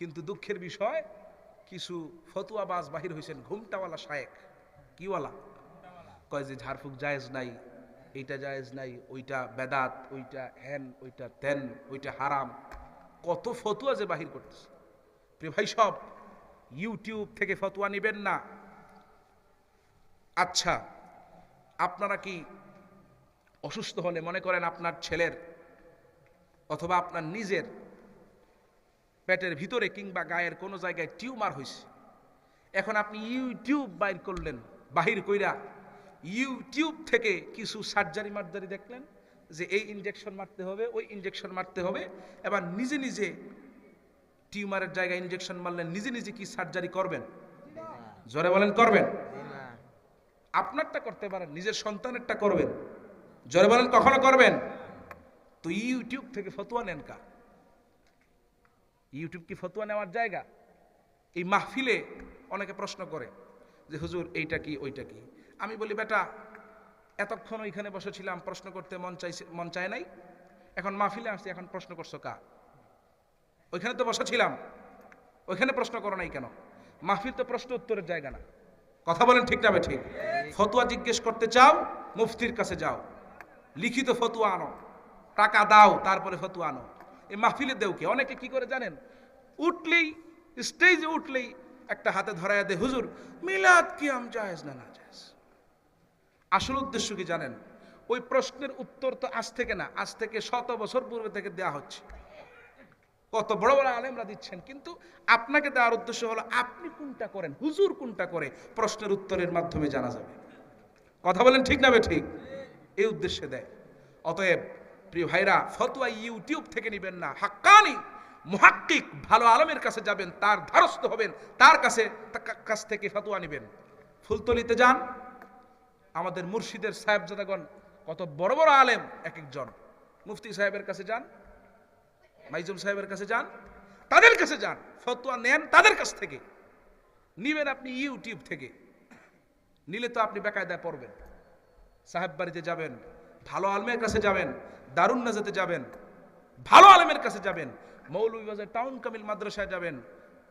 কিন্তু দুঃখের বিষয়, কিছু ফতুয়াবাজ বাহির হয়েছেন ঘুমটাওয়ালা শায়েক। কিওয়ালা? কয় যে ঝাড়ফুক জায়েজ নাই, এইটা জায়েজ নাই, ওইটা বেদাত, ওইটা হ্যান ওইটা তেন, ওইটা হারাম। কত ফতুয়া যে বাহির করতেছে। প্রিয় ভাই সব, ইউটিউব থেকে ফতুয়া নেবেন না। আচ্ছা আপনারা কি অসুস্থ হলে মনে করেন আপনার ছেলের অথবা আপনার নিজের পেটের ভিতরে কিংবা গায়ের কোনো জায়গায় টিউমার হয়েছে এখন আপনি ইউটিউব বাইর করলেন, বাহির কইরা ইউটিউব থেকে কিছু সার্জারি মার্জারি দেখলেন যে এই ইনজেকশন মারতে হবে, ওই ইনজেকশন মারতে হবে, এবার নিজে নিজে টিউমারের জায়গায় ইনজেকশন মারলেন নিজে নিজে কি সার্জারি করবেন? জোরে বলেন করবেন। আপনারটা করতে পারেন, নিজের সন্তানেরটা করবেন। জোরে বলেন কখনো করবেন? তো ইউটিউব থেকে ফতুয়া নেন কা ইউটিউব কি ফতুয়া নেওয়ার জায়গা? এই মাহফিলে অনেকে প্রশ্ন করে যে, হুজুর, এইটা কি, ওইটা কি? আমি বলি, বেটা, এতক্ষণ ওইখানে বসেছিলাম, প্রশ্ন করতে মন চাইছে, মন চায় নাই। এখন মাহফিলে আসছি, এখন প্রশ্ন করছ কা ওইখানে তো বসেছিলাম। ওইখানে প্রশ্ন করো নাই কেন? মাহফিল তো প্রশ্ন উত্তরের জায়গা না। কথা বলেন ঠিক না ঠিক? ফতুয়া জিজ্ঞেস করতে চাও, মুফতির কাছে যাও। লিখিত ফতুয়া আনো। টাকা দাও, তারপরে ফতুয়া আনো। এই মাহফিলে দেও কি? অনেকে কি করে জানেন? উঠলেই স্টেজে উঠলেই একটা হাতে ধরায় দে হুজুর, মিলাদ কি আম জায়েজ না না জায়েজ? আসল উদ্দেশ্য কি জানেন? ওই প্রশ্নের উত্তর তো আজ থেকে না, আজ থেকে শত বছর পূর্বে থেকে দেয়া হচ্ছে। কত বড় বড় আলেমরা দিচ্ছেন, কিন্তু আপনাকে দেওয়ার উদ্দেশ্য হলো, আপনি কোনটা করেন? হুজুর কোনটা করে? প্রশ্নের উত্তরের মাধ্যমে জানা যাবে। কথা বলেন ঠিক না ঠিক? এই উদ্দেশ্যে দেয়। অতএব প্রিয় ভাইরা, ফতোয়া ইউটিউব থেকে নেবেন না। হাক্কানি, মুহাক্কিক, ভালো আলমের কাছে যাবেন, তার ধারস্থ হবেন, তার কাছে কাছ থেকে ফতোয়া নেবেন। ফুলতলিতে যান, আমাদের মুর্শিদের সাহেব সাহেবজাদাগণ কত বড় বড় আলেম এক একজন মুফতি সাহেবের কাছে যান, মাইজুম সাহেবের কাছে যান, তাদের কাছে যান, ফতোয়া নেন তাদের কাছ থেকে। নিবেন আপনি ইউটিউব থেকে। নিলে তো আপনি বেকায়দায় পড়বেন। সাহেব বাড়িতে যাবেন ভালো আলমের কাছে যাবেন দারুণ নাজাতে যাবেন, ভালো আলেমের কাছে যাবেন মৌলভীবাজার টাউন কামিল মাদ্রাসায় যাবেন,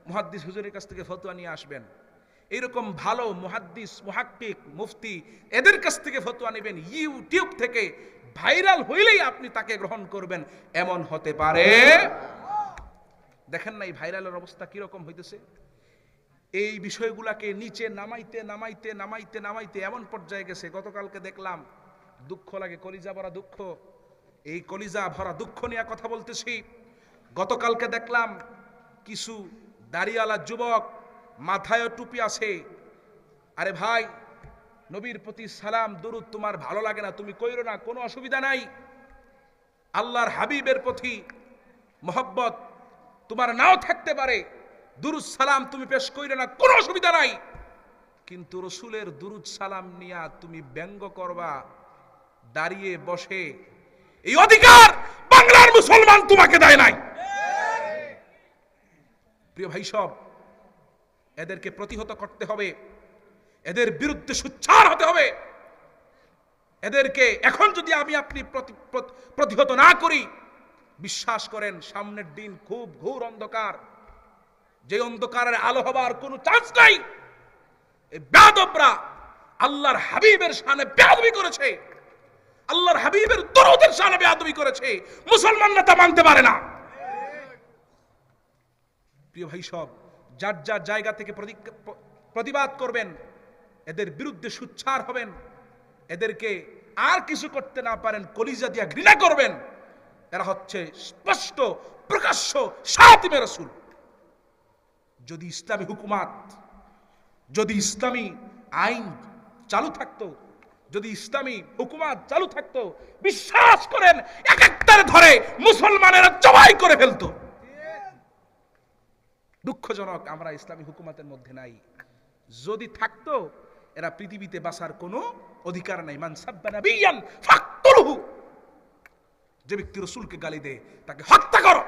মুহাদ্দিস হুজুরের কাছ থেকে ফতোয়া নিয়ে আসবেন। এইরকম ভালো মুহাদ্দিস, মুহাক্কিক, মুফতি এদের কাছ থেকে ফতোয়া নেবেন, ইউটিউব থেকে ভাইরাল হইলেই আপনি তাকে গ্রহণ করবেন, এমন হতে পারে। দেখেন না এই ভাইরালের অবস্থা কীরকম হইতেছে? এই বিষয়গুলাকে নিচে নামাইতে নামাইতে নামাইতে নামাইতে এমন পর্যায়ে গেছে, গতকালকে দেখলাম দুঃখ লাগে, কলিজা ভরা দুঃখ। এই কলিজা ভরা দুঃখ নিয়ে কথা বলতেছি। গতকালকে দেখলাম কিছু দাড়িওয়ালা যুবক মাথায় টুপি আছে। আরে ভাই, নবীর প্রতি সালাম, দুরুদ তোমার ভালো লাগে না, তুমি কইরো না, কোনো অসুবিধা নাই। আল্লাহর হাবিবের প্রতি মোহব্বত তোমার নাও থাকতে পারে। দুরুদ সালাম তুমি পেশ কইরে না, কোনো অসুবিধা নাই। কিন্তু রসুলের দুরুদ সালাম নিয়া তুমি ব্যঙ্গ করবা। দাঁড়িয়ে বসে, এই অধিকার বাংলার মুসলমান তোমাকে দেয় নাই। প্রিয় ভাই সব, এদেরকে প্রতিহত করতে হবে, এদের বিরুদ্ধে সুচ্ছার হতে হবে। এদেরকে এখন যদি আমি আপনি প্রতি- প্রতি- প্রতিহত না করি, বিশ্বাস করেন সামনের দিন খুব ঘোর অন্ধকার। যে অন্ধকারের আলো হবার কোনো চান্স নাই। আল্লাহর হাবিবের সামনে বেয়াদবি করেছে। আল্লাহর হাবিবের দরদের সামনে বেয়াদবি করেছে। মুসলমানরা তা মানতে পারে না। প্রিয় ভাই সব, যার যার জায়গা থেকে প্রতিবাদ করবেন, এদের বিরুদ্ধে সুচ্ছার হবেন, এদেরকে আর কিছু করতে না পারেন, কলিজা দিয়া ঘৃণা করবেন, এরা হচ্ছে স্পষ্ট, প্রকাশ্য সাতিমে রসুল। যদি ইসলামী হুকুমাত, যদি ইসলামী আইন চালু থাকতো যদি ইসলামী হুকুমাত চালু থাকতো, বিশ্বাস করেন এক একটার ধরে মুসলমানেরা জবাই করে ফেলতো। দুঃখজনক, আমরা ইসলামী হুকুমাতের মধ্যে নাই। যদি থাকতো, এরা পৃথিবীতে বাসার কোনো অধিকার নাই। মান সাব্বা নাবিয়ান ফাকতুলহু। যে ব্যক্তি রসুলকে গালি দেয়, তাকে হত্যা করো।